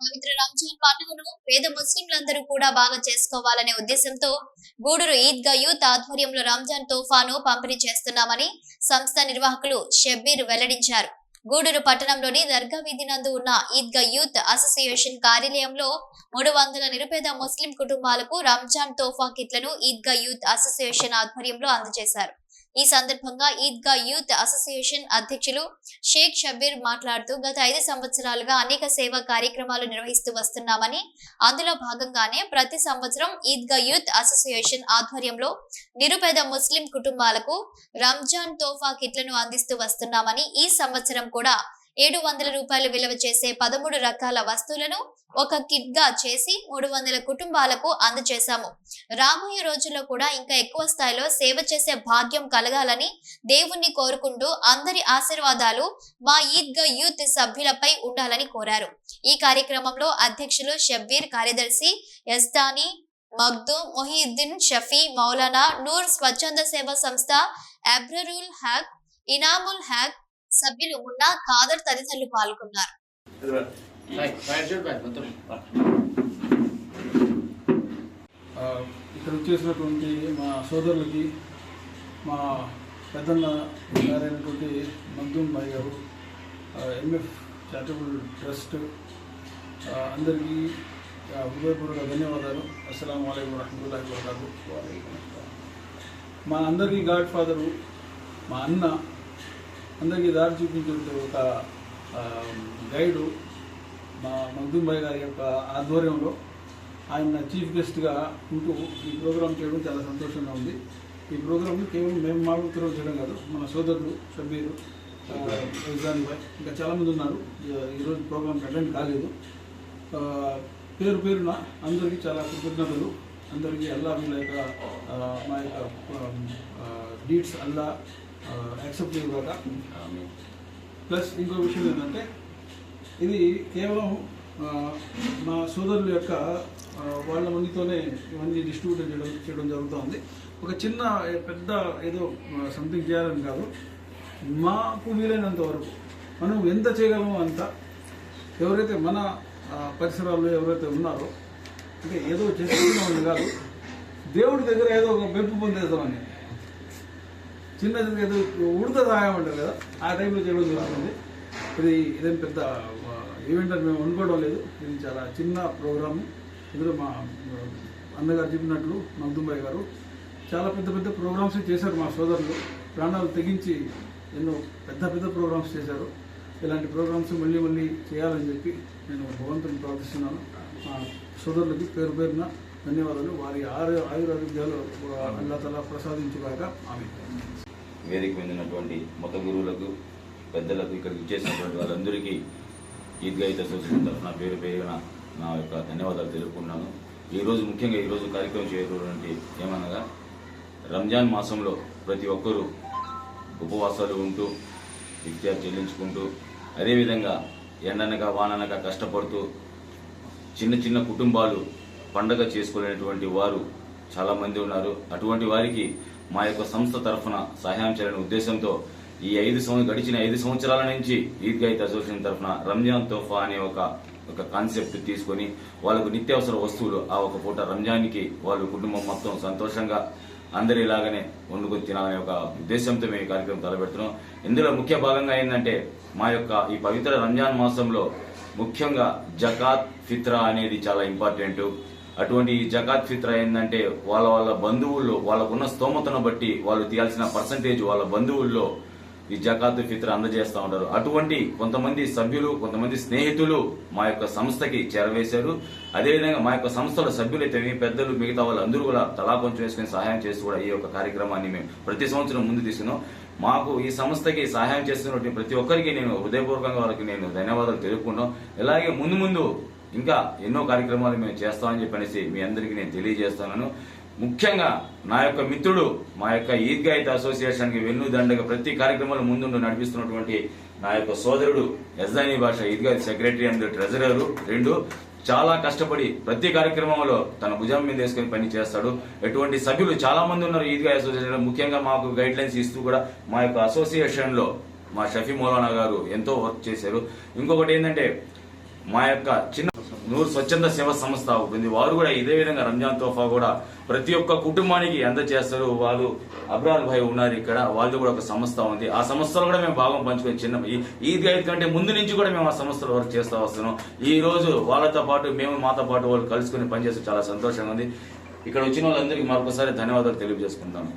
పవిత్ర రంజాన్ పండుగను పేద ముస్లింలందరూ కూడా బాగా చేసుకోవాలనే ఉద్దేశంతో గూడూరు ఈద్గా యూత్ ఆధ్వర్యంలో రంజాన్ తోఫాను పంపిణీ చేస్తున్నామని సంస్థ నిర్వాహకులు షబ్బీర్ వెల్లడించారు. గూడూరు పట్టణంలోని దర్గా వీధి నందు ఉన్న ఈద్గా యూత్ అసోసియేషన్ కార్యాలయంలో మూడు వందల నిరుపేద ముస్లిం కుటుంబాలకు రంజాన్ తోఫా కిట్లను ఈద్గా యూత్ అసోసియేషన్ ఆధ్వర్యంలో అందజేశారు. ఈ సందర్భంగా ఈద్గా యూత్ అసోసియేషన్ అధ్యక్షులు షేక్ షబీర్ మాట్లాడుతూ గత ఐదు సంవత్సరాలుగా అనేక సేవా కార్యక్రమాలు నిర్వహిస్తూ వస్తున్నామని అందులో భాగంగానే ప్రతి సంవత్సరం ఈద్గా యూత్ అసోసియేషన్ ఆధ్వర్యంలో నిరుపేద ముస్లిం కుటుంబాలకు రంజాన్ తోఫా కిట్లను అందిస్తూ వస్తున్నామని ఈ సంవత్సరం కూడా ఏడు వందల రూపాయలు విలువ చేసే పదమూడు రకాల వస్తువులను ఒక కిట్గా చేసి మూడు వందల కుటుంబాలకు అందజేశాము. రాబోయే రోజుల్లో కూడా ఇంకా ఎక్కువ స్థాయిలో సేవ చేసే భాగ్యం కలగాలని దేవుణ్ణి కోరుకుంటూ అందరి ఆశీర్వాదాలు మా ఈద్గా యూత్ సభ్యులపై ఉండాలని కోరారు. ఈ కార్యక్రమంలో అధ్యక్షులు షబ్బీర్ కార్యదర్శి యజ్దాని మగ్దు మొహీద్దీన్ షఫీ మౌలానా నూర్ స్వచ్ఛంద సేవా సంస్థ అబ్రరుల్ హక్ ఇనాముల్ హక్ సభ్యులు మున్నా ఖాదర్ తదితరులు పాల్గొన్నారు. రైట్ రైట్ చూడు బ్యాక్ మొత్తం ఆ, ఇక్కడ వచ్చేసినటువంటి మా సోదరులకి మా పెద్దన్న గారైనటువంటి మగ్దూమ్ భాయ్ గారు ఎంఎఫ్ చారిటబుల్ ట్రస్ట్ అందరికీ హృదయపూర్వక ధన్యవాదాలు. అస్సలం అయికం వరహమూల వబర్కాతు. మా అందరికీ గాడ్ ఫాదరు మా అన్న అందరికీ దారి చూపించే ఒక గైడు మా మగ్దూమ్ భాయ్ గారి యొక్క ఆధ్వర్యంలో ఆయన చీఫ్ గెస్ట్గా ఉంటూ ఈ ప్రోగ్రాం చేయడం చాలా సంతోషంగా ఉంది. ఈ ప్రోగ్రాం కేవలం మేము మాత్రం చేయడం కాదు మన సోదరులు షబీరు రిజాన్ భాయ్ ఇంకా చాలామంది ఉన్నారు. ఈరోజు ప్రోగ్రాంకి అటెండ్ కాలేదు. పేరు పేరున అందరికీ చాలా కృతజ్ఞతలు. అందరికీ అల్లా వీళ్ళ యొక్క ఆ, మా యొక్క డీట్స్ అల్లా యాక్సెప్ట్ చేయగాక ప్లస్ ఇంకో విషయం ఏంటంటే ఇది కేవలం మా సోదరుల యొక్క వాళ్ళ మందితోనే ఇవన్నీ డిస్ట్రిబ్యూట్ చేయడం చేయడం జరుగుతుంది. ఒక చిన్న పెద్ద ఏదో సంథింగ్ చేయాలని కాదు. మాకు వీలైనంత వరకు మనం ఎంత చేయగలమో అంత ఎవరైతే మన పరిసరాల్లో ఎవరైతే ఉన్నారో అంటే ఏదో చేసుకుంటున్నామని కాదు దేవుడి దగ్గర ఏదో ఒక మెప్పు పొందేద్దామని. చిన్న ఏదో ఉడత రాయమంటారు కదా ఆ టైంలో చేయడం జరుగుతుంది. ఇది ఇదేం పెద్ద ఈవెంట్ అని మేము అనుకోవడం లేదు. ఇది చాలా చిన్న ప్రోగ్రాము ఇందులో మా అన్నగారు చెప్పినట్లు మగ్దుంబాయి గారు చాలా పెద్ద పెద్ద ప్రోగ్రామ్స్ చేశారు మా సోదరులు. ప్రాణాలు తెగించి ఎన్నో పెద్ద పెద్ద ప్రోగ్రామ్స్ చేశారు. ఇలాంటి ప్రోగ్రామ్స్ మళ్ళీ మళ్ళీ చేయాలని చెప్పి నేను భగవంతుని ప్రార్థిస్తున్నాను. మా సోదరులకి పేరు పేరున ధన్యవాదాలు. వారి ఆరు ఆయురారోగ్యాలు అల్లా తలా ప్రసాదించుగాక. ఆమె వేదిక మీద ఉన్నటువంటి మత గురువులకు పెద్దలకు ఇక్కడికి ఇచ్చేసినటువంటి వాళ్ళందరికీ ఈద్గా అయితే అసోసియేషన్ తరఫున పేరు పేరున నా యొక్క ధన్యవాదాలు తెలుపుకున్నాను ఈరోజు ముఖ్యంగా ఈరోజు కార్యక్రమం చేయటువంటి ఏమనగా రంజాన్ మాసంలో ప్రతి ఒక్కరూ ఉపవాసాలు ఉంటూ ఇఫ్తార్ చెల్లించుకుంటూ అదేవిధంగా ఎండనక వాననక కష్టపడుతూ చిన్న చిన్న కుటుంబాలు పండగ చేసుకోలేనటువంటి వారు చాలామంది ఉన్నారు. అటువంటి వారికి మా యొక్క సంస్థ తరఫున సహాయం చేయాలనే ఉద్దేశంతో ఈ ఐదు సంవత్సరం గడిచిన ఐదు సంవత్సరాల నుంచి ఈద్గాయిత్ అసోసియేషన్ తరఫున రంజాన్ తోఫా అనే ఒక ఒక కాన్సెప్ట్ తీసుకొని వాళ్ళకు నిత్యావసర వస్తువులు ఆ ఒక పూట రంజాన్కి వాళ్ళ కుటుంబం మొత్తం సంతోషంగా అందరి ఇలాగనే వండుకొని తినాలనే ఒక ఉద్దేశంతో మేము ఈ కార్యక్రమం తలపెడుతున్నాం. ఇందులో ముఖ్య భాగంగా ఏంటంటే మా యొక్క ఈ పవిత్ర రంజాన్ మాసంలో ముఖ్యంగా జకాత్ ఫిత్రా అనేది చాలా ఇంపార్టెంట్. అటువంటి ఈ జకాత్ ఫిత్ర ఏంటంటే వాళ్ళ వాళ్ళ బంధువుల్లో వాళ్ళకున్న స్తోమతను బట్టి వాళ్ళు తీయాల్సిన పర్సంటేజ్ వాళ్ళ బంధువుల్లో ఈ జకాత్ ఫిత్ర అందజేస్తూ ఉంటారు. అటువంటి కొంతమంది సభ్యులు కొంతమంది స్నేహితులు మా యొక్క సంస్థకి చేరవేశారు. అదేవిధంగా మా యొక్క సంస్థల సభ్యులైతే మీ పెద్దలు మిగతా వాళ్ళందరూ కూడా తలా కొంచెం వేసుకుని సహాయం చేసి కూడా ఈ యొక్క కార్యక్రమాన్ని మేము ప్రతి సంవత్సరం ముందు తీసుకున్నాం. మాకు ఈ సంస్థకి సహాయం చేస్తున్నటువంటి ప్రతి ఒక్కరికి నేను హృదయపూర్వకంగా వారికి నేను ధన్యవాదాలు తెలుపుకున్నాం ఇలాగే ముందు ముందు ఇంకా ఎన్నో కార్యక్రమాలు మేము చేస్తామని చెప్పనేసి మీ అందరికీ నేను తెలియజేస్తున్నాను ముఖ్యంగా నా యొక్క మిత్రుడు మా యొక్క ఈద్గాయిత్ అసోసియేషన్కి వెన్నుదండగా ప్రతి కార్యక్రమాలు ముందుండి నడిపిస్తున్నటువంటి నా యొక్క సోదరుడు యజ్దాని భాష ఈద్గాయిత్ సెక్రటరీ అండ్ ట్రెజరర్ రెండు. చాలా కష్టపడి ప్రతి కార్యక్రమంలో తన భుజం మీద వేసుకొని పని చేస్తాడు. ఎటువంటి సభ్యులు చాలా మంది ఉన్నారు ఈద్గా అసోసియేషన్ ముఖ్యంగా మాకు గైడ్ లైన్స్ ఇస్తూ కూడా మా యొక్క అసోసియేషన్లో మా షఫీ మౌలానా గారు ఎంతో వర్క్ చేశారు. ఇంకొకటి ఏంటంటే మా యొక్క చిన్న నూరు స్వచ్ఛంద సేవ సంస్థ ఉంది. వారు కూడా ఇదే విధంగా రంజాన్ తోఫా కూడా ప్రతి ఒక్క కుటుంబానికి అందజేస్తారు. వాళ్ళు అబ్రాల్ భాయ్ ఉన్నారు ఇక్కడ. వాళ్ళు కూడా ఒక సంస్థ ఉంది. ఆ సంస్థలో కూడా మేము భాగం పంచుకొని చిన్న ఈ- ఈద్ గైడ్ కంటే ముందు నుంచి కూడా మేము ఆ సంస్థలో వర్క్ చేస్తూ వస్తున్నాం. ఈ రోజు వాళ్ళతో పాటు మేము మాతో పాటు వాళ్ళు కలుసుకుని పనిచేస్తే చాలా సంతోషంగా ఉంది. ఇక్కడ వచ్చిన వాళ్ళందరికీ మరొకసారి ధన్యవాదాలు తెలియజేసుకుంటాను